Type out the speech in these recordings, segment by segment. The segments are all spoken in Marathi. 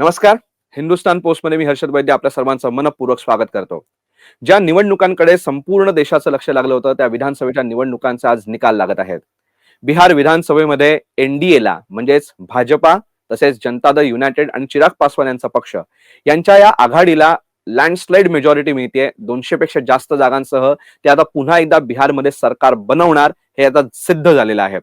नमस्कार. हिंदुस्थान पोस्टमध्ये मी हर्षद वैद्य आपल्या सर्वांचं मनपूर्वक स्वागत करतो. ज्या निवडणुकांकडे संपूर्ण देशाचं लक्ष लागलं होतं त्या विधानसभेच्या निवडणुकांचे आज निकाल लागत आहेत. बिहार विधानसभेमध्ये एनडीएला म्हणजेच भाजपा तसेच जनता दल युनायटेड आणि चिराग पासवान यांचा पक्ष यांच्या या आघाडीला लँडस्लाइड मेजॉरिटी मिळते दोनशे पेक्षा जास्त जागांसह ते आता पुन्हा एकदा बिहारमध्ये सरकार बनवणार हे आता सिद्ध झालेलं आहे.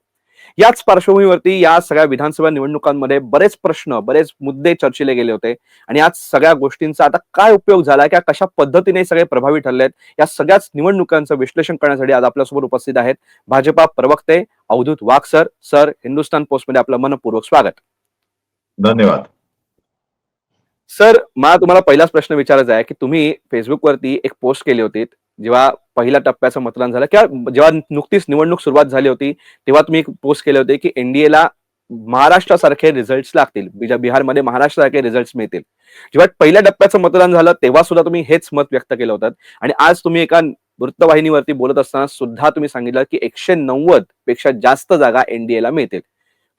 याच पार्श्वभूमीवरती या सगळ्या विधानसभा निवडणुकांमध्ये बरेच प्रश्न बरेच मुद्दे चर्चिले गेले होते. आणि आज सगळ्या गोष्टींचा आता काय उपयोग झाला किंवा कशा पद्धतीने सगळे प्रभावी ठरलेत या सगळ्याच निवडणुकांचं विश्लेषण करण्यासाठी आज आपल्यासमोर उपस्थित आहेत भाजपा प्रवक्ते अवधूत वाघ सर सर हिंदुस्थान पोस्टमध्ये आपलं मनपूर्वक स्वागत. धन्यवाद. सर मला तुम्हाला पहिलाच प्रश्न विचारायचा आहे की तुम्ही फेसबुकवरती एक पोस्ट केली होती जेव्हा पहिल्या टप्प्याचं मतदान झालं किंवा जेव्हा नुकतीच निवडणूक सुरुवात झाली होती तेव्हा तुम्ही एक पोस्ट केले होते की एनडीएला महाराष्ट्रासारखे रिझल्ट लागतील. बिहारमध्ये महाराष्ट्रासारखे रिझल्ट मिळतील. जेव्हा पहिल्या टप्प्याचं मतदान झालं तेव्हा सुद्धा तुम्ही हेच मत व्यक्त केलं होतं. आणि आज तुम्ही एका वृत्तवाहिनीवरती बोलत असताना सुद्धा तुम्ही सांगितलं की एकशे नव्वदपेक्षा जास्त जागा एनडीएला मिळतील.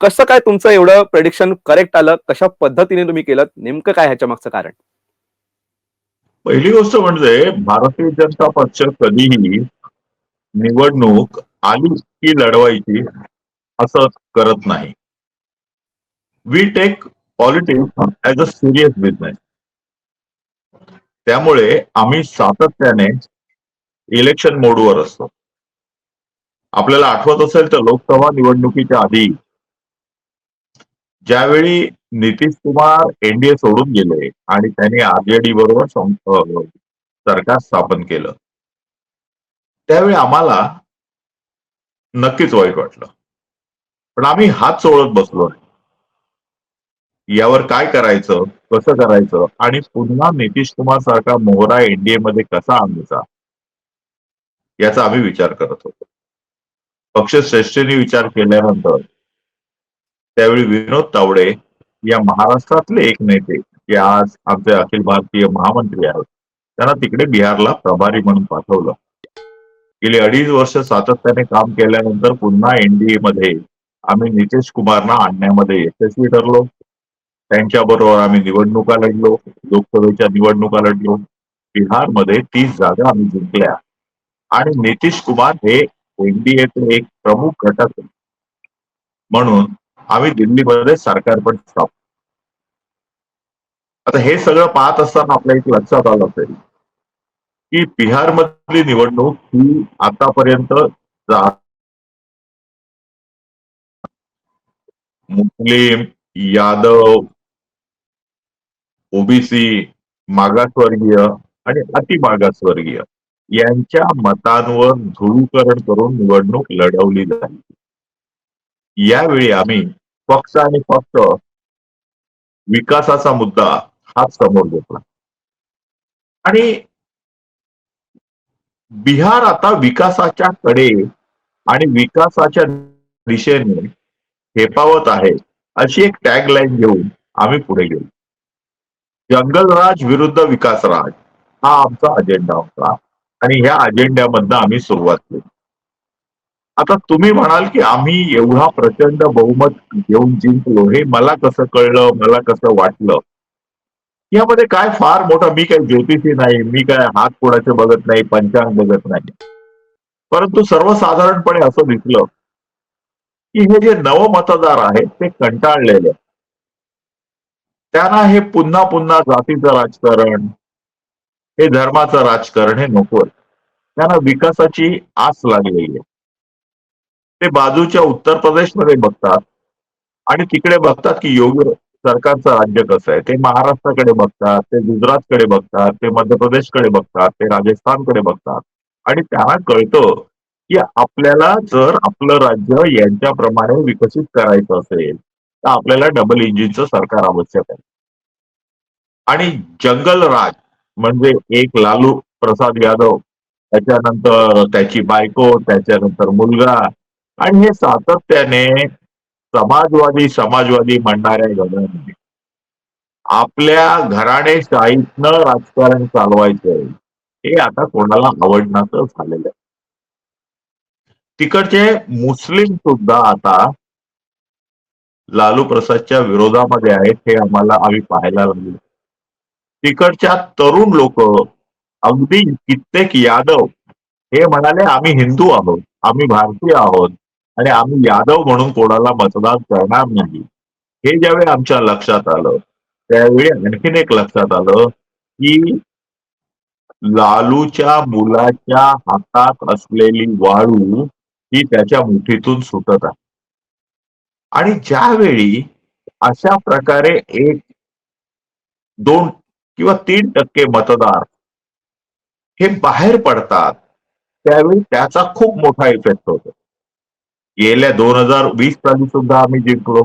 कसं काय तुमचं एवढं प्रेडिक्शन करेक्ट आलं? कशा पद्धतीने तुम्ही केलं? नेमकं काय ह्याच्या मागचं कारण? पहिली गोष्ट म्हणजे भारतीय जनता पक्ष कधीही निवडणूक आली की लढवायची असं करत नाही. We take politics as a serious business त्यामुळे आम्ही सातत्याने इलेक्शन मोडवर असतो. आपल्याला आठवत असेल तर लोकसभा निवडणुकीच्या आधी ज्यावेळी नितीश कुमार एनडीए सोडून गेले आणि त्यांनी आरजेडी बरोबर सरकार स्थापन केलं त्यावेळी आम्हाला नक्कीच वाईट वाटलं. पण आम्ही हात सोडत बसलो यावर काय करायचं कसं करायचं आणि पुन्हा नितीश कुमार सारखा मोहरा एनडीए मध्ये कसा आणायचा याचा आम्ही विचार करत होतो. पक्षश्रेष्ठींनी विचार केल्यानंतर त्यावेळी विनोद तावडे या महाराष्ट्रातले एक नेते जे आज आमचे अखिल भारतीय महामंत्री आहेत त्यांना तिकडे बिहारला प्रभारी म्हणून पाठवलं. गेली अडीच वर्ष सातत्याने काम केल्यानंतर पुन्हा एनडीए मध्ये आम्ही नितीश कुमारना आणण्यामध्ये यशस्वी ठरलो. त्यांच्याबरोबर आम्ही निवडणुका लढलो लोकसभेच्या निवडणुका लढलो. बिहारमध्ये तीस जागा आम्ही जिंकल्या. आणि नितीश कुमार हे एनडीएचे एक प्रमुख घटक म्हणून आम्ही दिल्लीमध्ये सरकार पण स्थापन आता हे सगळं पाहत असताना आपल्या एक लक्षात आलं असेल की बिहारमधली निवडणूक ही आतापर्यंत मुस्लिम यादव ओबीसी मागासवर्गीय आणि अतिमागासवर्गीय यांच्या मतांवर ध्रुवीकरण करून निवडणूक लढवली जाईल. यावेळी आम्ही फक्त आणि फक्त विकासाचा मुद्दा हाच समोर घेतला. आणि बिहार आता विकासाच्या कडे आणि विकासाच्या दिशेने हेपावत आहे अशी एक टॅग लाईन घेऊन आम्ही पुढे गेलो. जंगलराज विरुद्ध विकासराज हा आमचा अजेंडा होता. आणि ह्या अजेंड्यामधनं आम्ही सुरुवात केली. आता तुम्ही म्हणाल की आम्ही एवढा प्रचंड बहुमत घेऊन जिंकलो हे मला कसं कळलं मला कसं वाटलं? यामध्ये काय फार मोठा मी काय ज्योतिषी नाही मी काय हात कोणाचे बघत नाही पंचांग बघत नाही. परंतु सर्वसाधारणपणे असं दिसलं की हे जे नव मतदार आहेत ते कंटाळलेले. त्यांना हे पुन्हा पुन्हा जातीचं राजकारण हे धर्माचं राजकारण हे नको त्यांना विकासाची आस लागलेली आहे. ते बाजूच्या उत्तर प्रदेशमध्ये बघतात. आणि तिकडे बघतात की योग्य सरकारचं राज्य कसं आहे. ते महाराष्ट्राकडे बघतात ते गुजरातकडे बघतात ते मध्य प्रदेशकडे बघतात ते राजस्थानकडे बघतात. आणि त्यांना कळतं की आपल्याला जर आपलं राज्य यांच्याप्रमाणे विकसित करायचं असेल तर आपल्याला डबल इंजिनचं सरकार आवश्यक आहे. आणि जंगल राज म्हणजे एक लालू प्रसाद यादव त्याच्यानंतर त्याची बायको त्याच्यानंतर मुलगा आणि हे सातत्याने समाजवादी समाजवादी म्हणणाऱ्या घराणे आपल्या घराणेशाहीतनं राजकारण चालवायचंय हे आता कोणाला आवडण्याचं झालेलं आहे. तिकडचे मुस्लिम सुद्धा आता लालू प्रसादच्या विरोधामध्ये आहेत हे आम्हाला आम्ही पाहायला लागलो. तिकडच्या तरुण लोक अगदी कित्येक यादव हे म्हणाले आम्ही हिंदू आहोत आम्ही भारतीय आहोत आणि आम्ही यादव म्हणून कोणाला मतदान करणार नाही. हे ज्यावेळी आमच्या लक्षात आलं त्यावेळी आणखीन एक लक्षात आलं की लालूच्या मुलाच्या हातात असलेली वाळू ही त्याच्या मुठीतून सुटत आहे. आणि ज्यावेळी अशा प्रकारे एक दोन किंवा तीन टक्के मतदार हे बाहेर पडतात त्यावेळी त्याचा खूप मोठा इफेक्ट होतो. गेल्या दोन हजार वीस साली सुद्धा आम्ही जिंकलो.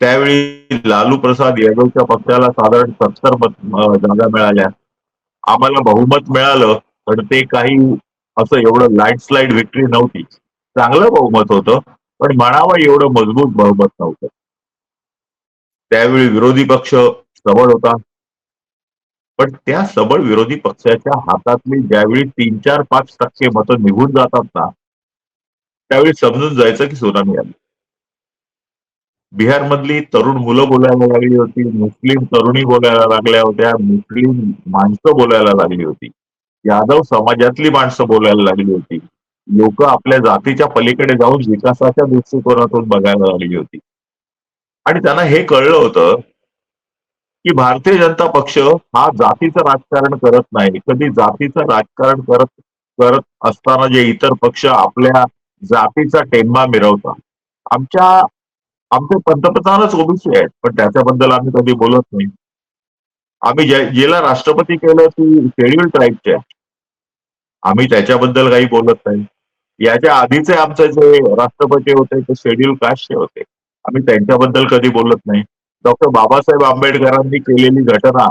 त्यावेळी लालू प्रसाद यादवच्या पक्षाला साधारण सत्तर जागा मिळाल्या. आम्हाला बहुमत मिळालं पण ते काही असं एवढं लँडस्लाईड विक्ट्री नव्हती. चांगलं बहुमत होतं पण म्हणावं एवढं मजबूत बहुमत नव्हतं. त्यावेळी विरोधी पक्ष सबळ होता. पण त्या सबळ विरोधी पक्षाच्या हातातली ज्यावेळी तीन चार पाच टक्के मतं निघून जातात ना त्यावेळी समजून जायचं की सुनामी आली. बिहारमधली तरुण मुलं बोलायला लागली होती मुस्लिम तरुणी बोलायला लागल्या होत्या मुस्लिम माणसं बोलायला लागली होती. यादव समाजातली माणसं बोलायला लागली होती. लोक आपल्या जातीच्या पलीकडे जाऊन विकासाच्या दृष्टिकोनातून बघायला लागली होती. आणि त्यांना हे कळलं होतं की भारतीय जनता पक्ष हा जातीचं राजकारण करत नाही. कधी जातीचं राजकारण करत करत असताना जे इतर पक्ष आपल्या जातीचा टेंबा मिरवता. आमच्या आमचे पंतप्रधानच ओबीसी आहेत पण त्याच्याबद्दल आम्ही कधी बोलत नाही. आम्ही ज्या- जिला राष्ट्रपती केलं ती शेड्युल ट्राईबचे आहे. आम्ही त्याच्याबद्दल काही बोलत नाही. याच्या आधीचे आमचे जे राष्ट्रपती होते ते शेड्यूल कास्टचे होते. आम्ही त्यांच्याबद्दल कधी बोलत नाही. डॉक्टर बाबासाहेब आंबेडकरांनी केलेली घटना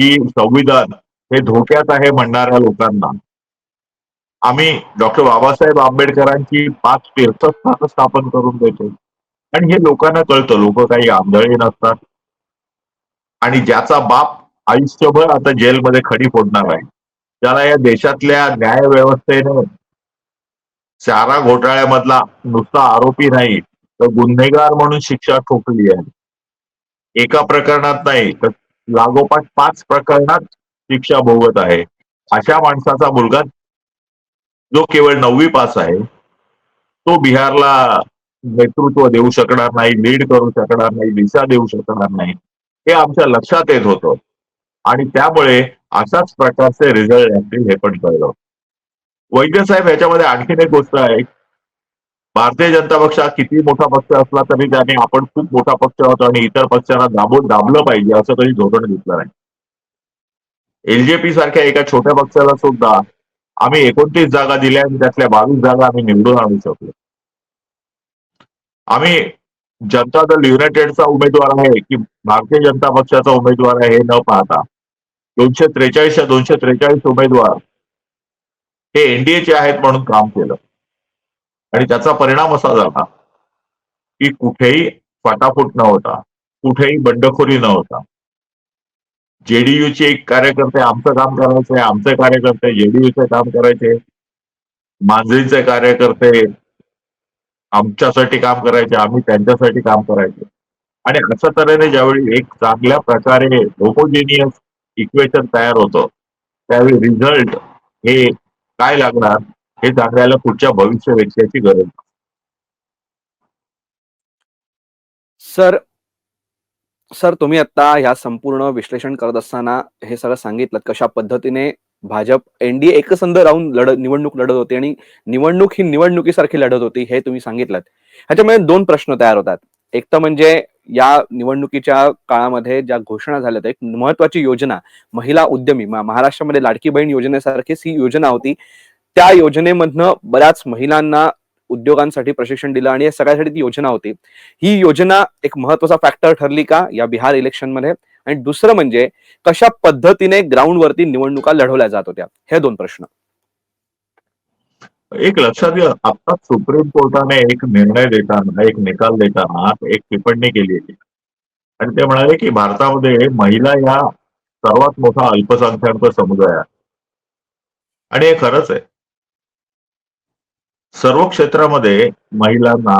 ही संविधान हे धोक्यात आहे म्हणणाऱ्या लोकांना. आम्ही डॉक्टर बाबासाहेब आंबेडकरांची पाच तीर्थस्थान स्थापन करून देतो. आणि हे लोकांना कळतं लोक काही आंधळे नसतात. आणि ज्याचा बाप आयुष्यभर आता जेलमध्ये खडी फोडणार आहे त्याला या देशातल्या न्याय व्यवस्थेने चारा घोटाळ्यामधला नुसता आरोपी नाही तर गुन्हेगार म्हणून शिक्षा ठोकली आहे. एका प्रकरणात नाही तर लागोपाठ पाच प्रकरणात शिक्षा भोगत आहे. अशा माणसाचा मुलगा जो केवळ नववी पास आहे तो बिहारला नेतृत्व देऊ शकणार नाही लीड करू शकणार नाही दिशा देऊ शकणार नाही हे आमच्या लक्षात येत होतं. आणि त्यामुळे अशाच प्रकारचे रिझल्ट असतील हे पण कळलं. वैद्य साहेब ह्याच्यामध्ये आणखीन एक गोष्ट आहे. भारतीय जनता पक्ष हा किती मोठा पक्ष असला तरी त्याने आपण खूप मोठा पक्ष होतो आणि इतर पक्षांना दाबून दाबलं पाहिजे असं कधी धोरण घेतलं नाही. एलजेपी सारख्या एका छोट्या पक्षाला सुद्धा आम्ही एकोणतीस जागा दिल्या आणि त्यातल्या बावीस जागा आम्ही निवडून आणू शकलो. आम्ही जनता दल युनायटेडचा उमेदवार आहे की भारतीय जनता पक्षाचा उमेदवार आहे हे न पाहता दोनशे त्रेचाळीसच्या दोनशे त्रेचाळीस उमेदवार हे एनडीएचे आहेत म्हणून काम केलं. आणि त्याचा परिणाम असा झाला की कुठेही फाटाफूट न होता कुठेही बंडखोरी न होता जेडीयूचे एक कार्यकर्ते आमचं काम करायचे आमचे कार्यकर्ते जेडीयूचे काम करायचे मांजरीचे कार्यकर्ते आमच्यासाठी काम करायचे आम्ही त्यांच्यासाठी काम करायचे आणि अशा तऱ्हेने ज्यावेळी एक चांगल्या प्रकारे होमोजेनियस इक्वेशन तयार होतं त्यावेळी रिझल्ट हे काय लागणार हे सांगायला पुढच्या भविष्य व्यक्तीची गरज आहे. सर सर तुम्ही आता ह्या संपूर्ण विश्लेषण करत असताना हे सगळं सांगितलं कशा पद्धतीने भाजप एनडीए एकसंध राहून लढत निवडणूक लढत होती आणि निवडणूक ही निवडणुकीसारखी लढत होती हे तुम्ही सांगितलं ह्याच्यामुळे दोन प्रश्न तयार होतात. एक तर म्हणजे या निवडणुकीच्या काळामध्ये ज्या घोषणा झाल्या एक महत्वाची योजना महिला उद्यमी महाराष्ट्रामध्ये लाडकी बहीण योजनेसारखीच ही योजना होती. त्या योजनेमधनं बऱ्याच महिलांना उद्योगांसाठी प्रशिक्षण दिलं आणि या सगळ्यासाठी ती योजना होती. ही योजना एक महत्त्वाचा फॅक्टर ठरली का या बिहार इलेक्शनमध्ये? आणि दुसरं म्हणजे कशा पद्धतीने ग्राउंड वरती निवडणुका लढवल्या जात होत्या? हे दोन प्रश्न. एक लक्षात घ्या आता सुप्रीम कोर्टाने एक निर्णय देताना एक निकाल देताना एक टिप्पणी केली होती. आणि ते म्हणाले की भारतामध्ये महिला या सर्वात मोठा अल्पसंख्याक समुदाय आहे. आणि हे खरंच आहे. सर्व क्षेत्रामध्ये महिलांना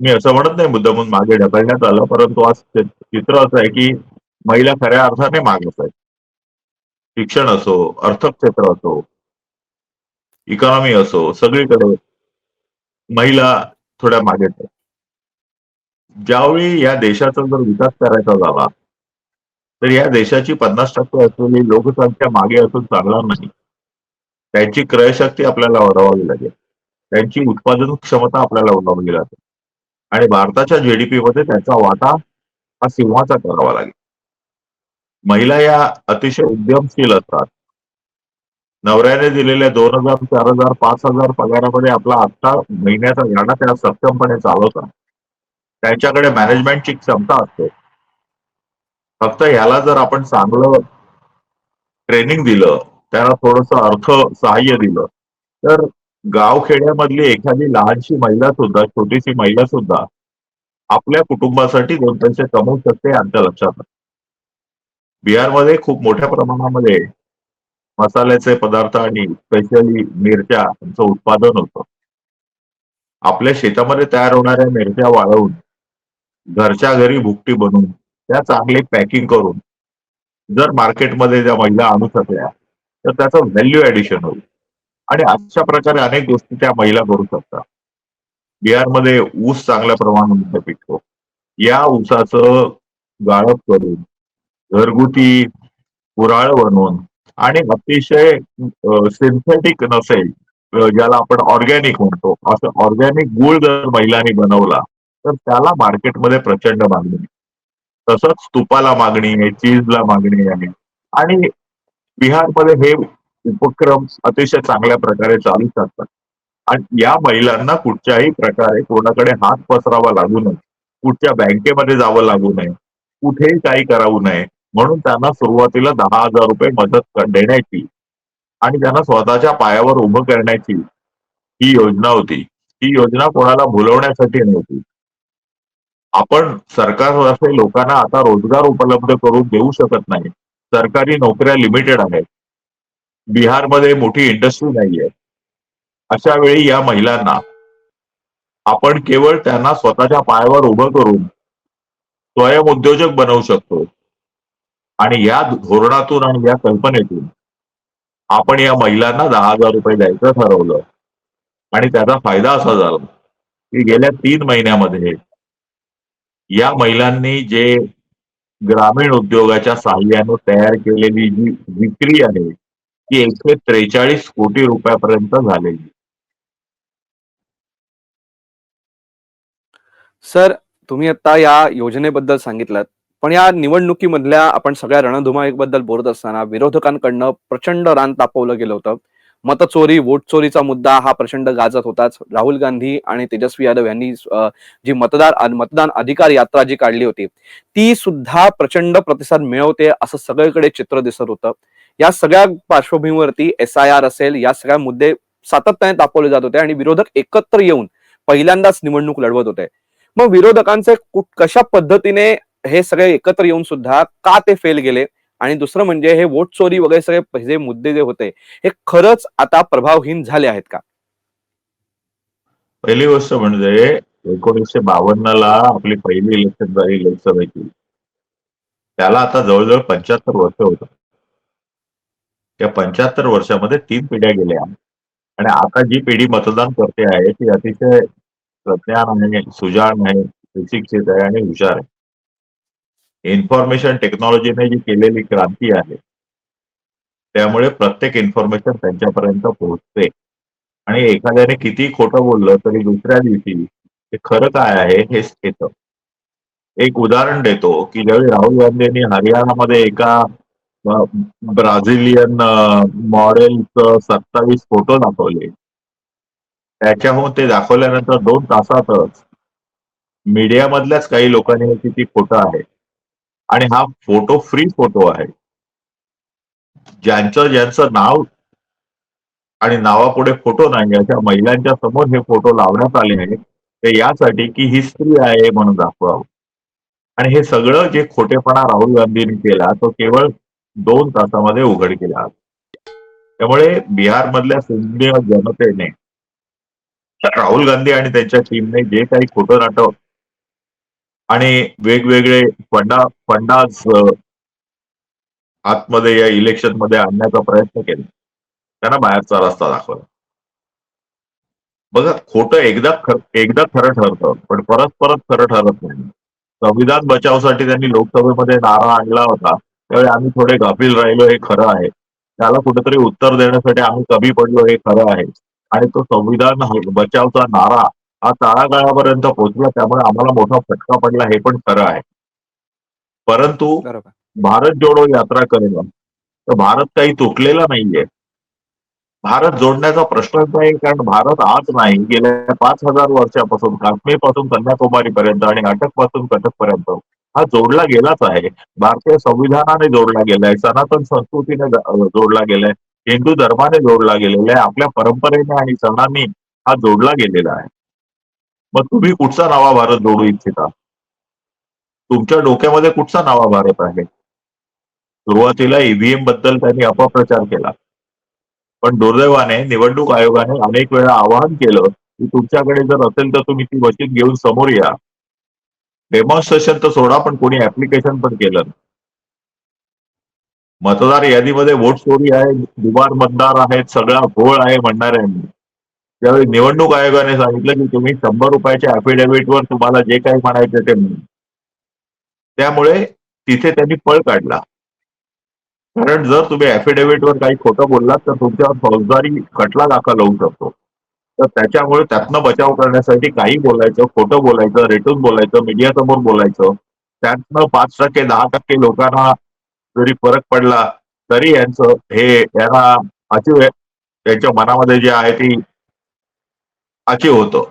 मी असं म्हणत नाही मुद्दामून म्हणून मागे ढकलण्यात आलं परंतु आज चित्र असं आहे की महिला खऱ्या अर्थाने मागत आहेत. शिक्षण असो अर्थक्षेत्र असो इकॉनॉमी असो सगळीकडे महिला थोड्या मागे आहेत. ज्यावेळी या देशाचा जर विकास करायचा झाला तर या देशाची पन्नास टक्के असलेली लोकसंख्या मागे असून चालणार नाही. त्यांची क्रयशक्ती आपल्याला वाढवावी लागेल. त्यांची उत्पादन क्षमता आपल्याला वाढवावी जाते आणि भारताच्या जीडीपी मध्ये त्याचा वाटा हा सिंहाचा करावा लागेल. महिला या अतिशय उद्यमशील असतात. नवऱ्याने दिलेल्या दोन हजार चार हजार पाच हजार पगारामध्ये आपला आत्ता महिन्याचा गाडा त्या सक्षमपणे चालवतात त्यांच्याकडे मॅनेजमेंटची क्षमता असते. फक्त ह्याला जर आपण चांगलं ट्रेनिंग दिलं त्याला थोडस अर्थ सहाय्य दिलं तर गावखेड्यामधली एखादी लहानशी महिला सुद्धा छोटीशी महिला सुद्धा आपल्या कुटुंबासाठी दोन पैसे कमवू शकते आमच्या लक्षात बिहारमध्ये खूप मोठ्या प्रमाणामध्ये मसाल्याचे पदार्थ आणि स्पेशली मिरच्या यांचं उत्पादन होतं. आपल्या शेतामध्ये तयार होणाऱ्या मिरच्या वाळवून घरच्या घरी भुकटी बनवून त्या चांगली पॅकिंग करून जर मार्केटमध्ये ज्या महिला आणू शकल्या तर त्याचं व्हॅल्यू ऍडिशन होईल. आणि अशा प्रकारे अनेक गोष्टी त्या महिला करू शकतात. बिहारमध्ये ऊस चांगल्या प्रमाणामध्ये पिकतो. या ऊसाचं गाळप करून घरगुती कुराळ बनवून आणि अतिशय सिंथेटिक नसेल ज्याला आपण ऑर्गॅनिक म्हणतो असं ऑर्गॅनिक गुळ जर महिलांनी बनवला तर त्याला मार्केटमध्ये प्रचंड मागणी आहे. तसंच तुपाला मागणी आहे चीजला मागणी आहे. आणि बिहारमध्ये हे उपक्रम अतिशय चांगल्या प्रकारे चालू शकतात. आणि या महिलांना कुठच्याही प्रकारे कोणाकडे हात पसरावा लागू नये. कुठच्या बँकेमध्ये जावं लागू नये. कुठेही काही करावू नये. म्हणून त्यांना सुरुवातीला दहा हजार रुपये मदत देण्याची आणि त्यांना स्वतःच्या पायावर उभं करण्याची ही योजना होती. ही योजना कोणाला भुलवण्यासाठी नव्हती. आपण सरकारतर्फे लोकांना आता रोजगार उपलब्ध करून देऊ शकत नाही. सरकारी नोकऱ्या लिमिटेड आहेत. बिहारमध्ये मोठी इंडस्ट्री नाहीये. अशा वेळी या महिलांना आपण केवळ त्यांना स्वतःच्या पायावर उभं करून स्वयंउद्योजक बनवू शकतो. आणि या धोरणातून आणि या कल्पनेतून आपण या महिलांना दहा हजार रुपये द्यायचं ठरवलं. आणि त्याचा फायदा असा झाला की गेल्या तीन महिन्यामध्ये या महिलांनी जे ग्रामीण उद्योगाच्या सहाय्याने तयार केलेली जी विक्री आहे ती एकशे त्रेचाळीस कोटी रुपयापर्यंत झालेली. सर तुम्ही आता या योजनेबद्दल सांगितलं पण या निवडणुकीमधल्या आपण सगळ्या रणधुमाळीबद्दल बोलत असताना विरोधकांकडनं प्रचंड रान तापवलं गेलं होतं. मतचोरी वोट चोरीचा मुद्दा हा प्रचंड गाजत होताच. राहुल गांधी आणि तेजस्वी यादव यांनी जी मतदार मतदान अधिकार यात्रा जी काढली होती ती सुद्धा प्रचंड प्रतिसाद मिळवते असं सगळीकडे चित्र दिसत होतं. या सगळ्या पार्श्वभूमीवरती एस आय आर असेल या सगळ्या मुद्दे सातत्याने तापवले जात होते आणि विरोधक एकत्र येऊन पहिल्यांदाच निवडणूक लढवत होते. मग विरोधकांचे कशा पद्धतीने हे सगळे एकत्र येऊन सुद्धा का ते फेल गेले? आणि दुसरं म्हणजे हे वोट चोरी वगैरे सगळे जे मुद्दे जे होते हे खरंच आता प्रभावहीन झाले आहेत का? पहिली गोष्ट म्हणजे एकोणीसशे बावन्न ला आपली पहिली इलेक्शन झाली लोकसभेची. त्याला आता जवळजवळ पंच्याहत्तर वर्ष होतात त्या पंच्याहत्तर वर्षामध्ये तीन पिढ्या गेल्या. आणि आता जी पिढी मतदान करते आहे ती अतिशय प्रज्ञान आहे सुजाण आहे सुशिक्षित आहे आणि हुशार आहे. इन्फॉर्मेशन टेक्नॉलॉजीने जी केलेली क्रांती आहे त्यामुळे प्रत्येक इन्फॉर्मेशन त्यांच्यापर्यंत पोहोचते. आणि एखाद्याने किती खोटं बोललं तरी दुसऱ्या दिवशी ते खरं काय आहे हेच येतं. एक उदाहरण देतो की ज्यावेळी राहुल गांधींनी हरियाणामध्ये एका ब्राझिलियन मॉडेलचं सत्तावीस फोटो दाखवले. त्याच्याहून हो, ते दाखवल्यानंतर दोन तासातच मीडियामधल्याच काही लोकांनी किती फोटो आहे आणि हा फोटो फ्री फोटो आहे. ज्यांचं ज्यांचं नाव आणि नावापुढे फोटो नाही अशा महिलांच्या समोर हे फोटो लावण्यात आले आहेत ते यासाठी की ही स्त्री आहे म्हणून दाखवावं. आणि हे सगळं जे खोटेपणा राहुल गांधींनी केला तो केवळ दोन तासामध्ये उघड केला. त्यामुळे बिहारमधल्या सिंधी जनतेने राहुल गांधी आणि त्यांच्या टीमने जे काही खोटं नाटक आणि वेगवेगळे फंडा फंडाज आतमध्ये या इलेक्शनमध्ये आणण्याचा प्रयत्न केला. त्यांना बाहेरचा रस्ता दाखवला. बघा खोटं एकदा खर एकदा खरं ठरतं पण परत परत खरं ठरत नाही. संविधान बचावसाठी त्यांनी लोकसभेमध्ये नारा आणला होता. त्यावेळी आम्ही थोडे गाफील राहिलो हे खरं आहे. त्याला कुठेतरी उत्तर देण्यासाठी आम्ही कमी पडलो हे खरं आहे. आणि तो संविधान बचावचा नारा हा तळागाळापर्यंत पोहोचला त्यामुळे आम्हाला मोठा फटका पडला हे पण खरं आहे. परंतु भारत जोडो यात्रा करेल. तर भारत काही तुटलेला नाहीये. भारत जोडण्याचा प्रश्नच नाही कारण भारत आज नाही. गेल्या पाच हजार वर्षापासून काश्मीरपासून कन्याकुमारी पर्यंत आणि अटकपासून कटक पर्यंत हा जोडला गेलाच आहे. भारतीय संविधानाने जोडला गेलाय सनातन संस्कृतीने जोडला गेलाय हिंदू धर्माने जोडला गेलेला आहे आपल्या परंपरेने आणि सणांनी हा जोडला गेलेला आहे. मग तुम्ही कुठचा नवा भारत जोडू इच्छिता? तुमच्या डोक्यामध्ये कुठचा नवा भारत आहे? सुरुवातीला ईव्हीएमबद्दल त्यांनी अपप्रचार केला. पण दुर्दैवाने निवडणूक आयोगाने अनेक वेळा आवाहन केलं की तुमच्याकडे जर असेल तर तुम्ही ती मशीन घेऊन समोर या. डेमॉन्स्ट्रेशन तर सोडा पण कोणी ऍप्लिकेशन पण केलं मतदार यादीमध्ये वोट चोरी आहे दुबार मतदार आहेत सगळा घोळ आहे म्हणणाऱ्यांनी त्यावेळी निवडणूक आयोगाने सांगितलं की तुम्ही शंभर रुपयाच्या अफिडेव्हिटवर तुम्हाला जे काही म्हणायचं ते म्हणून त्यामुळे तिथे त्यांनी पळ काढला. कारण जर तुम्ही अफिडेव्हिटवर काही खोटं बोललात तर तुमच्यावर फौजदारी खटला दाखल होऊ शकतो. तर त्याच्यामुळे त्यातनं बचाव करण्यासाठी काही बोलायचं खोटं बोलायचं रेटून बोलायचं मीडिया समोर बोलायचं. त्यातनं पाच टक्के दहा टक्के लोकांना जरी फरक पडला तरी यांचं हे यांना अचीव त्यांच्या मनामध्ये जे आहे ती अचीव होतं.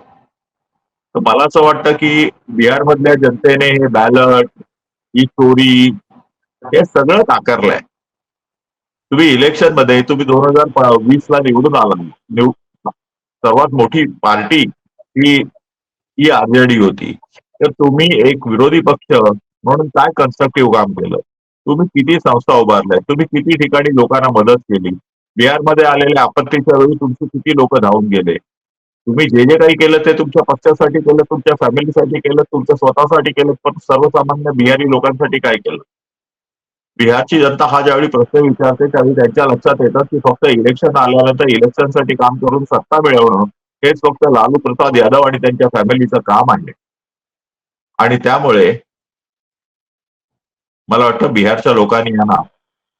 तर मला असं वाटतं की बिहारमधल्या जनतेने हे बॅलट ही चोरी हे सगळं नाकारलंय. तुम्ही इलेक्शनमध्ये तुम्ही दोन हजार वीस ला निवडून आला निव- सर्वात मोठी पार्टी ही ही आरजेडी होती. तर तुम्ही एक विरोधी पक्ष म्हणून काय कन्स्ट्रक्टिव्ह काम केलं? तुम्ही किती संस्था उभारल्या? तुम्ही किती ठिकाणी लोकांना मदत केली? बिहारमध्ये आलेल्या आपत्तीच्या वेळी तुमचे किती लोक धावून गेले? तुम्ही जे जे काही केलं ते तुमच्या पक्षासाठी केलं तुमच्या फॅमिलीसाठी केलं तुमच्या स्वतःसाठी केलं पण सर्वसामान्य बिहारी लोकांसाठी काय केलं? बिहारची जनता हा ज्यावेळी प्रश्न विचारते त्यावेळी त्यांच्या लक्षात येतात की फक्त इलेक्शन आल्यानंतर इलेक्शनसाठी काम करून सत्ता मिळवणं हेच फक्त लालू प्रसाद यादव आणि त्यांच्या फॅमिलीचं काम आहे. आणि त्यामुळे मला वाटतं बिहारच्या लोकांनी यांना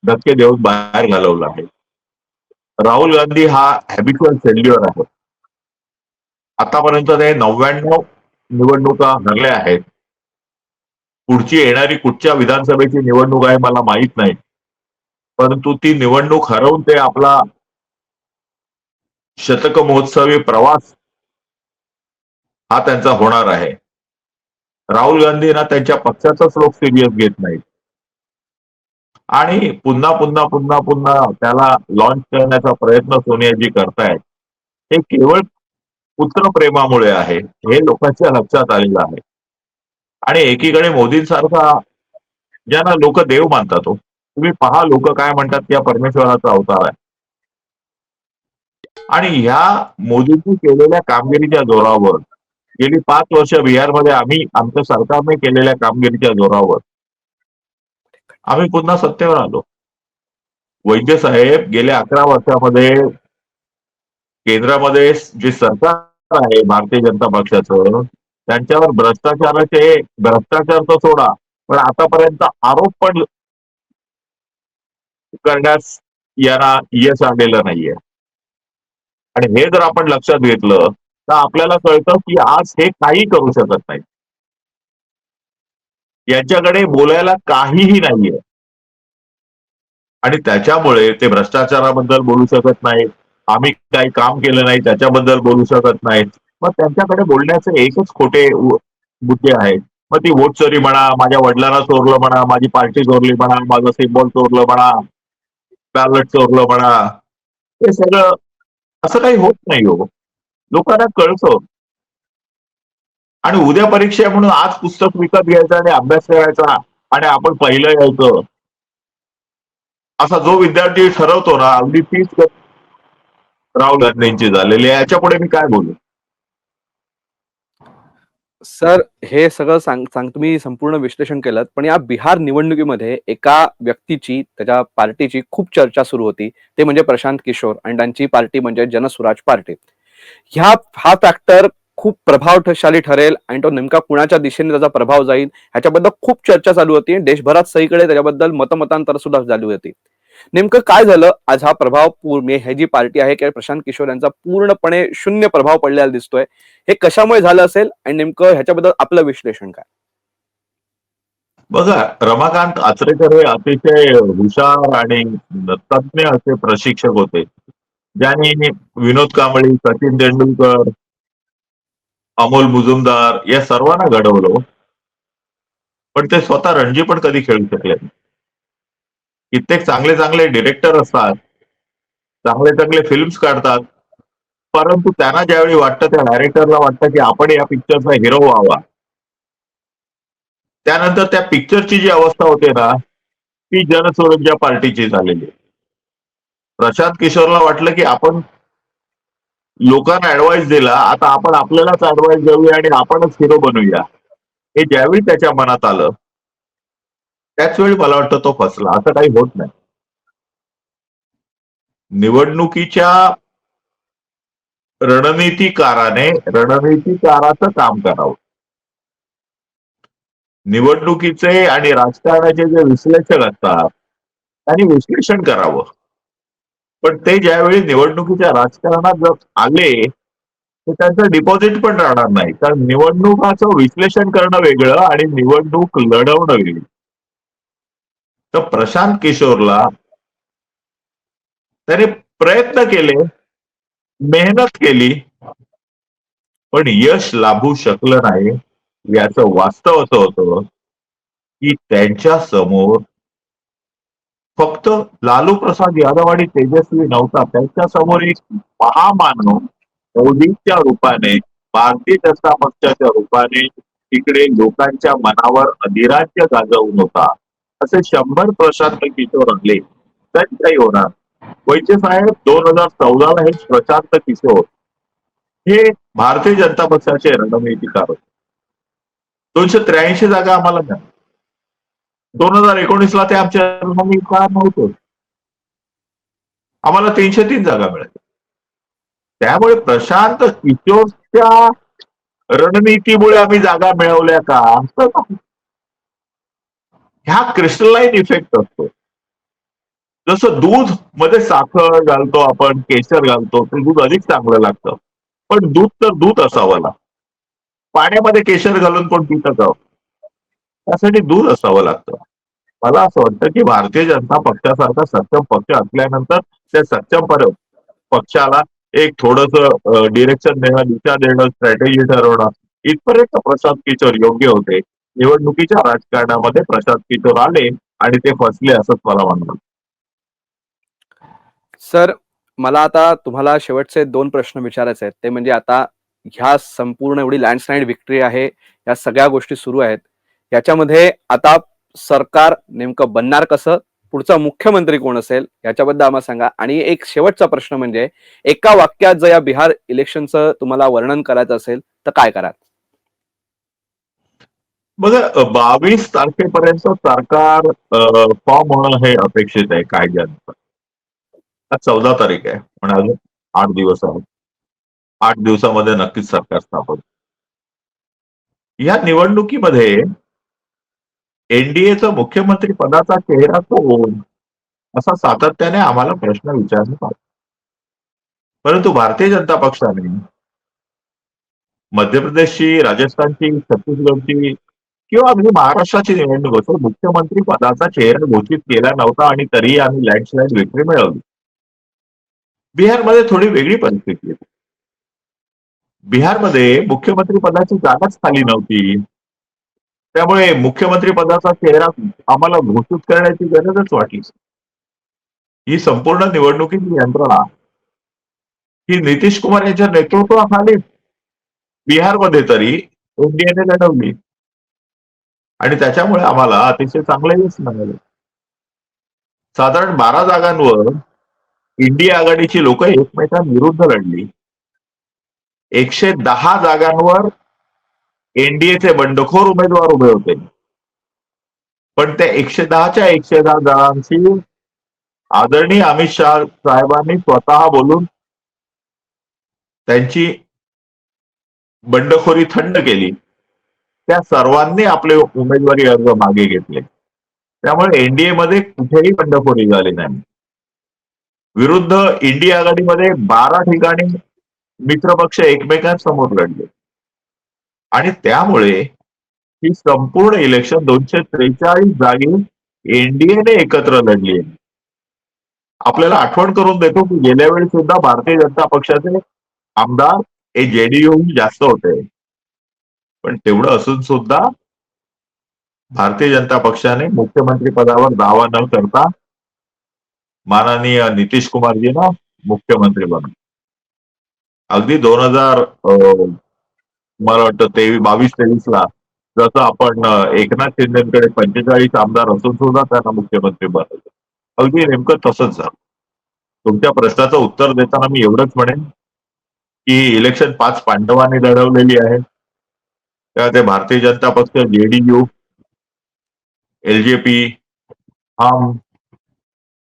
धक्के देऊन बाहेर घालवलं आहे. राहुल गांधी हा हॅबिच्युअल फेल्युअर आहे. आतापर्यंत ते नव्याण्णव निवडणुका हरल्या आहेत. पुढची येणारी कुठच्या विधानसभेची निवडणूक आहे मला माहीत नाही. परंतु ती निवडणूक हरवून ते आपला शतक महोत्सवी प्रवास हा त्यांचा होणार आहे. राहुल गांधींना त्यांच्या पक्षाचाच लोक सिरियस घेत नाहीत. आणि पुन्हा पुन्हा पुन्हा पुन्हा त्याला लॉन्च करण्याचा प्रयत्न सोनियाजी करतायत. हे केवळ पुत्रप्रेमामुळे आहे. हे लोकांच्या लक्षात आलेलं आहे. आणि एकीकडे मोदींसारखा ज्यांना लोक देव मानतात हो. तुम्ही पहा लोक काय म्हणतात की या परमेश्वराचा अवतार आहे. आणि ह्या मोदींनी केलेल्या कामगिरीच्या जोरावर गेली पाच वर्ष बिहारमध्ये आम्ही आमच्या सरकारने केलेल्या कामगिरीच्या जोरावर आम्ही पुन्हा सत्तेवर आलो. वैद्य साहेब गेल्या अकरा वर्षामध्ये केंद्रामध्ये जे सरकार आहे भारतीय जनता पक्षाचं त्यांच्यावर भ्रष्टाचाराचे भ्रष्टाचार तर सोडा. पण आतापर्यंत आरोप पण करण्यास यांना यश आलेलं नाहीये. आणि हे जर आपण लक्षात घेतलं तर आपल्याला कळतं की आज हे काही करू शकत नाही यांच्याकडे बोलायला काहीही नाहीये. आणि त्याच्यामुळे ते भ्रष्टाचाराबद्दल बोलू शकत नाहीत. आम्ही काही काम केलं नाही त्याच्याबद्दल बोलू शकत नाहीत. मग त्यांच्याकडे बोलण्याचे एकच खोटे मुद्दे आहेत. मग ती वोट चोरी म्हणा माझ्या वडिलांना चोरलं म्हणा माझी पार्टी चोरली म्हणा माझं सिम्बॉल चोरलं म्हणा बॅलट चोरलं म्हणा हे सगळं असं काही होत नाही हो. लोकांना कळतं. आणि उद्या परीक्षा म्हणून आज पुस्तक विकत घ्यायचं आणि अभ्यास करायचा आणि आपण पहिलं यायचं. असा जो विद्यार्थी ठरवतो ना अगदी तीच राहुल गांधींची झालेली आहे. याच्यापुढे मी काय बोलू? सर हे सगळं सांग सांग तुम्ही संपूर्ण विश्लेषण केलं पण या बिहार निवडणुकीमध्ये एका व्यक्तीची त्याच्या पार्टीची खूप चर्चा सुरू होती. ते म्हणजे प्रशांत किशोर आणि त्यांची पार्टी म्हणजे जनसुराज पार्टी. ह्या हा फॅक्टर खूप प्रभावशाली ठरेल आणि तो नेमका कुणाच्या दिशेने त्याचा प्रभाव जाईल ह्याच्याबद्दल खूप चर्चा चालू होती. देशभरात सगळीकडे त्याच्याबद्दल मतमतांतर सुद्धा झाली होती. नेमकं काय झालं? आज हा प्रभाव पूर्ण म्हणजे हे जी पार्टी आहे किंवा प्रशांत किशोर यांचा पूर्णपणे शून्य प्रभाव पडलेला दिसतोय. हे कशामुळे झालं असेल? आणि नेमकं ह्याच्याबद्दल आपलं विश्लेषण काय? बघा रमाकांत आचरेकर हे अतिशय हुशार आणि तज्ज्ञ असे प्रशिक्षक होते. ज्यांनी विनोद कांबळी सचिन तेंडुलकर अमोल मुजुमदार या सर्वांना घडवलं. पण ते स्वतः रणजी पण कधी खेळू शकले नाही. कित्येक चांगले चांगले डिरेक्टर असतात चांगले चांगले फिल्म्स काढतात परंतु त्यांना ज्यावेळी वाटतं त्या डायरेक्टरला वाटतं की आपण या पिक्चरचा हिरो व्हावा. त्यानंतर त्या पिक्चरची जी अवस्था होते ना ती जनस्वराज्य पार्टीची झालेली प्रशांत किशोरला वाटलं की आपण लोकांना ऍडवाइस दिला आता आपण आपल्यालाच ऍडवाइस देऊया आणि आपणच हिरो बनूया. हे ज्यावेळी त्याच्या मनात आलं त्याच वेळी मला वाटतं तो फसला. असं काही होत नाही. निवडणुकीच्या रणनीतीकाराने रणनीतीकाराचं काम करावं. निवडणुकीचे आणि राजकारणाचे जे विश्लेषक असतात त्यांनी विश्लेषण करावं. पण ते ज्यावेळी निवडणुकीच्या राजकारणात जर आले तर त्यांचं डिपॉझिट पण राहणार नाही. कारण निवडणुकाचं विश्लेषण करणं वेगळं आणि निवडणूक लढवणं वेगळी. तर प्रशांत किशोरला त्याने प्रयत्न केले मेहनत केली पण यश लाभू शकलं नाही. याच वास्तव असं होत की त्यांच्यासमोर फक्त लालू प्रसाद यादव आणि तेजस्वी नव्हता. त्यांच्यासमोर एक महामानव मोदींच्या रूपाने भारतीय जनता पक्षाच्या रूपाने तिकडे लोकांच्या मनावर अधिराज्य गाजवून होता. असे शंभर प्रशांत किशोर आले तर काही होणार. वैद्य साहेब दोन हजार चौदाला हे प्रशांत किशोर. हे भारतीय जनता पक्षाचे रणनीतिकार होते. दोनशे त्र्याऐंशी जागा आम्हाला मिळाल्या. दोन हजार एकोणीसला ते आमच्या रणनीतिकार नव्हते. आम्हाला तीनशे तीन जागा मिळाल्या. त्यामुळे प्रशांत किशोरच्या रणनीतीमुळे आम्ही जागा मिळवल्या का? असं हा ह्या क्रिस्टलाईन इफेक्ट असतो. जसं दूधमध्ये साखर घालतो आपण केशर घालतो ते दूध अधिक चांगलं लागतं. पण दूध तर दूध असावं लागतं. पाण्यामध्ये केशर घालून कोण पितं का? त्यासाठी दूध असावं लागतं. मला असं वाटतं की भारतीय जनता पक्षासारखा सक्षम पक्ष असल्यानंतर त्या सक्षम पर- पक्षाला एक थोडस डिरेक्शन देणं दिशा देणं स्ट्रॅटेजी ठरवणं इथपर्यंत प्रशांत किशोर योग्य होते. निवडणुकीच्या राजकारणामध्ये प्रशांत किशोर आले आणि ते फसले असंच मला वाटतं. सर मला आता तुम्हाला शेवटचे दोन प्रश्न विचारायचे आहेत. ते म्हणजे आता ह्या संपूर्ण एवढी लँडस्लाईड विक्ट्री आहे या सगळ्या गोष्टी सुरू आहेत. याच्यामध्ये आता सरकार नेमकं बनणार कसं? पुढचा मुख्यमंत्री कोण असेल? याच्याबद्दल आम्हाला सांगा. आणि एक शेवटचा प्रश्न म्हणजे एका वाक्यात जर या बिहार इलेक्शनचं तुम्हाला वर्णन करायचं असेल तर काय कराल? बघा बावीस तारखेपर्यंत सरकार फॉर्म होणं हे अपेक्षित आहे कायद्यानुसार? आज चौदा तारीख आहे पण अजून आठ दिवस आहेत. आठ दिवसामध्ये नक्कीच सरकार स्थापन या निवडणुकीमध्ये एनडीएचा मुख्यमंत्री पदाचा चेहरा कोण? असा सातत्याने आम्हाला प्रश्न विचारण्यात आला. परंतु भारतीय जनता पक्षाने मध्य प्रदेशची राजस्थानची छत्तीसगडची किंवा अगदी महाराष्ट्राची निवडणूक असो मुख्यमंत्री पदाचा चेहरा घोषित केला नव्हता आणि तरीही आम्ही लँडस्लाईड विक्री मिळवली. बिहारमध्ये थोडी वेगळी परिस्थिती आहे. बिहारमध्ये मुख्यमंत्री पदाची जागाच खाली नव्हती. त्यामुळे मुख्यमंत्री पदाचा चेहरा आम्हाला घोषित करण्याची गरजच वाटली. ही संपूर्ण निवडणुकीची यंत्रणा ही नितीश कुमार यांच्या नेतृत्वाखाली बिहारमध्ये तरी एनडीएने लढवली. आणि त्याच्यामुळे आम्हाला अतिशय चांगले यश मिळाले. साधारण बारा जागांवर इंडिया आघाडीची लोक एकमेकांविरुद्ध लढली. एकशे दहा जागांवर एनडीएचे बंडखोर उमेदवार उभे होते. पण त्या एकशे दहाच्या एकशे दहा जणांची आदरणीय अमित शहा साहेबांनी स्वतः बोलून त्यांची बंडखोरी थंड केली. त्या सर्वांनी आपले उमेदवारी अर्ज मागे घेतले. त्यामुळे एनडीए मध्ये कुठेही बंडखोरी झाली नाही. विरुद्ध इंडिया आघाडीमध्ये बारा ठिकाणी मित्रपक्ष एकमेकांसमोर लढले. आणि त्यामुळे ही संपूर्ण इलेक्शन दोनशे त्रेचाळीस जागी एनडीएने एकत्र लढली. आपल्याला आठवण करून देतो की गेल्या वेळी सुद्धा भारतीय जनता पक्षाचे आमदार हे जेडीयू जास्त होते. पण तेवढं असून सुद्धा भारतीय जनता पक्षाने मुख्यमंत्री पदावर दावा न करता माननीय नितीश कुमारजींना मुख्यमंत्री बनवलं. अगदी दोन हजार मला वाटतं तेवीस बावीस तेवीस ला जसं आपण एकनाथ शिंदेकडे पंचेचाळीस आमदार असून सुद्धा त्यांना मुख्यमंत्री बनवलं. अगदी नेमकं तसंच झालं. तुमच्या प्रश्नाचं उत्तर देताना मी एवढंच म्हणेन की इलेक्शन पाच पांडवांनी लढवलेली आहे. तेव्हा ते भारतीय जनता पक्ष जेडीयू एलजेपी हम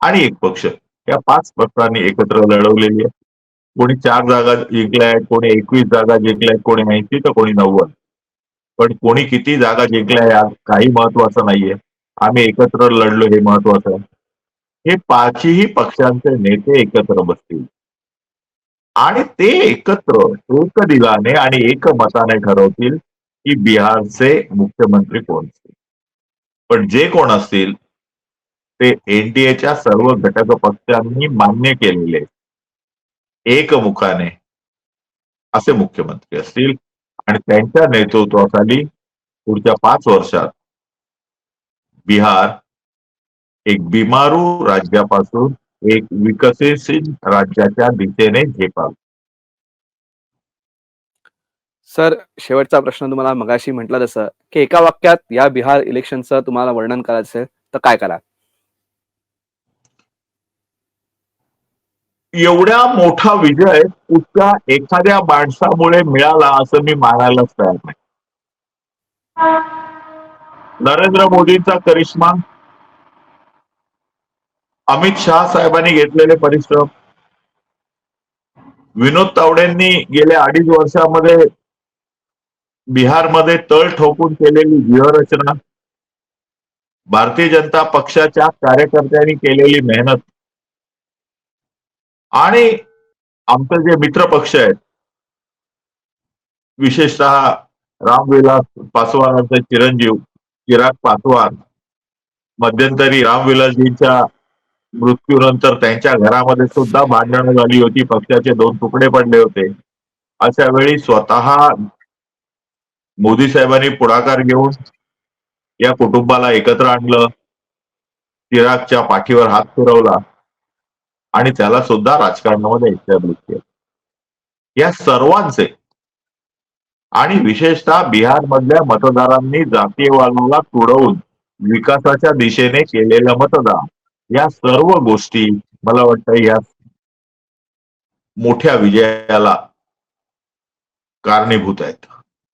आणि एक पक्ष. या पाच पक्षांनी एकत्र लढवलेली आहे. कोणी चार जागा जिंकल्या आहेत कोणी एकवीस जागा जिंकल्या आहेत कोणी ऐंशी तर कोणी नव्वद. पण कोणी किती जागा जिंकल्या या काही महत्वाचं नाहीये. आम्ही एकत्र लढलो हे महत्वाचं आहे. हे पाचही पक्षांचे नेते एकत्र बसतील. आणि ते एकत्र एक दिलाने आणि एक मताने ठरवतील. की बिहारचे मुख्यमंत्री कोण असतील? पण जे कोण असतील ते एनडीएच्या सर्व घटक पक्षांनी मान्य केलेले एकमुखाने असे मुख्यमंत्री असतील. आणि त्यांच्या नेतृत्वाखाली पुढच्या पाच वर्षात बिहार एक बिमारू राज्यापासून एक विकसनशील राज्याच्या दिशेने झेपाल. सर शेवटचा प्रश्न तुम्हाला मगाशी म्हटला तसं की एका वाक्यात या बिहार इलेक्शनचं तुम्हाला वर्णन करायचं असेल तर काय करा? एवढा मोठा विजय कुठच्या एखाद्या माणसामुळे मिळाला असं मी मानायलाच तयार नाही. नरेंद्र मोदींचा करिश्मा अमित शहा साहेबांनी घेतलेले परिश्रम विनोद तावडेंनी गेल्या अडीच वर्षामध्ये बिहारमध्ये तळ ठोकून केलेली व्यूहरचना भारतीय जनता पक्षाच्या कार्यकर्त्यांनी केलेली मेहनत आणि आमचे जे मित्र पक्ष आहेत विशेषतः रामविलास पासवानांचे चिरंजीव चिराग पासवान मध्यंतरी रामविलासजींच्या मृत्यूनंतर त्यांच्या घरामध्ये सुद्धा भांडणं झाली होती पक्षाचे दोन तुकडे पडले होते. अशा वेळी स्वतः मोदी साहेबांनी पुढाकार घेऊन या कुटुंबाला एकत्र आणलं चिरागच्या पाठीवर हात फिरवला आणि त्याला सुद्धा राजकारणामध्ये इस्टॅब्लिश केलं. या सर्वांचे आणि विशेषतः बिहार मधल्या मतदारांनी जातीयवादाला तुडवून विकासाच्या दिशेने केलेलं मतदान या सर्व गोष्टी मला वाटतं या मोठ्या विजयाला कारणीभूत आहेत.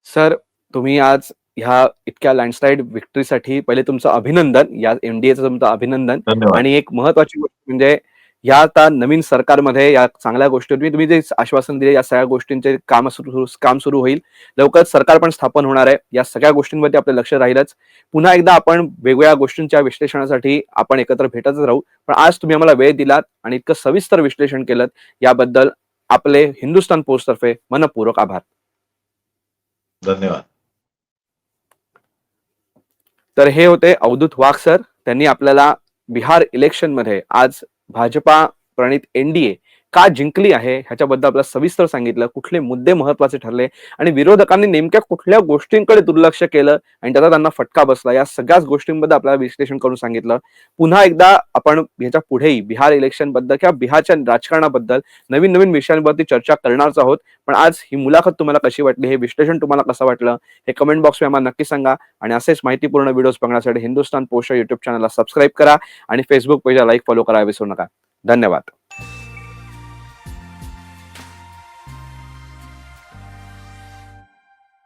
सर तुम्ही आज ह्या इतक्या लँडस्लाईड विक्टरीसाठी पहिले तुमचं अभिनंदन या एनडीएचं तुमचं अभिनंदन. आणि एक महत्वाची गोष्ट म्हणजे या आता नवीन सरकारमध्ये या चांगल्या गोष्टी तुम्ही तुम्ही जे आश्वासन दिले या सगळ्या गोष्टींचे काम सुरू काम सुरू होईल. लवकरच सरकार पण स्थापन होणार आहे. या सगळ्या गोष्टींवरती आपलं लक्ष राहीलच. पुन्हा एकदा आपण वेगवेगळ्या गोष्टींच्या विश्लेषणासाठी आपण एकत्र भेटतच राहू. पण आज तुम्ही आम्हाला वेळ दिलात आणि इतकं सविस्तर विश्लेषण केलं याबद्दल आपले हिंदुस्थान पोस्ट तर्फे मनपूर्वक आभार. धन्यवाद. तर हे होते अवधूत वाघ सर. त्यांनी आपल्याला बिहार इलेक्शनमध्ये आज भाजपा प्रणित एनडीए का जिंकली आहे ह्याच्याबद्दल आपल्याला सविस्तर सांगितलं कुठले मुद्दे महत्त्वाचे ठरले आणि विरोधकांनी नेमक्या कुठल्या गोष्टींकडे दुर्लक्ष केलं आणि त्याचा त्यांना फटका बसला या सगळ्याच गोष्टींबद्दल आपल्याला विश्लेषण करून सांगितलं. पुन्हा एकदा आपण ह्याच्या पुढेही बिहार इलेक्शनबद्दल किंवा बिहारच्या राजकारणाबद्दल नवीन नवीन विषयांवरती चर्चा करणारच आहोत. पण आज ही मुलाखत तुम्हाला कशी वाटली हे विश्लेषण तुम्हाला कसं वाटलं हे कमेंट बॉक्स आम्हाला नक्की सांगा आणि असेच माहितीपूर्ण व्हिडिओज बघण्यासाठी हिंदुस्तान पोस्ट युट्यूब चॅनलला सबस्क्राईब करा आणि फेसबुक पेजला लाईक फॉलो करायला विसरू नका. धन्यवाद.